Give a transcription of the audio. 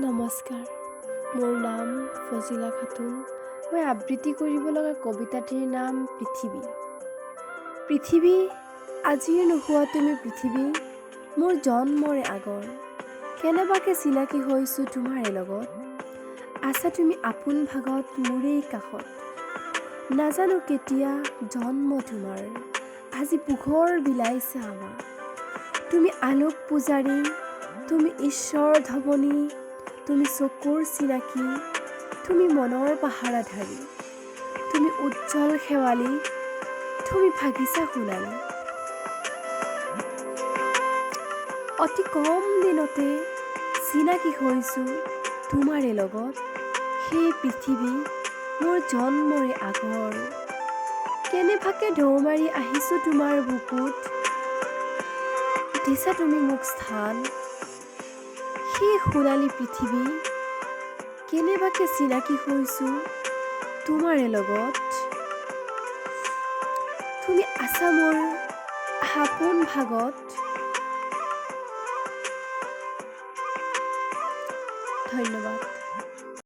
নমস্কাৰ। মোৰ নাম ফজিলা খাতুন। মই আবৃত্তি কৰিব লগা কবিতাটিৰ নাম পৃথিৱী। পৃথিৱী আজিয়ে নোহোৱা তুমি পৃথিৱী, মোৰ জন্মৰে আগৰ। কেনেবাকে চিনাকি হৈছোঁ তোমাৰে লগত। আছা তুমি আপোন ভাগত মোৰেই কাষত। নাজানো কেতিয়া জন্ম তোমাৰ। আজি পোহৰ বিলাইছে আমাক তুমি আলোক পূজাৰী, তুমি ঈশ্বৰ ধৱনী তুমি চকুৰ চিনাকি তুমি মনৰ পাহাৰাধাৰী তুমি উজ্জ্বল শেৱালী তুমি ভাগিছা সোণালী। অতি কম দিনতে চিনাকি হৈছোঁ তোমাৰে লগত সেই পৃথিৱী মোৰ জন্মৰে আগৰ। কেনেবাকে ঢৌ মাৰি আহিছোঁ তোমাৰ বুকুত দিছা তুমি মোক স্থান সেই সোণালী পৃথিৱী? কেনেবাকে চিনাকি হৈছোঁ? তোমাৰে লগত? তুমি আছা মোৰ আপোন ভাগত? ধন্যবাদ।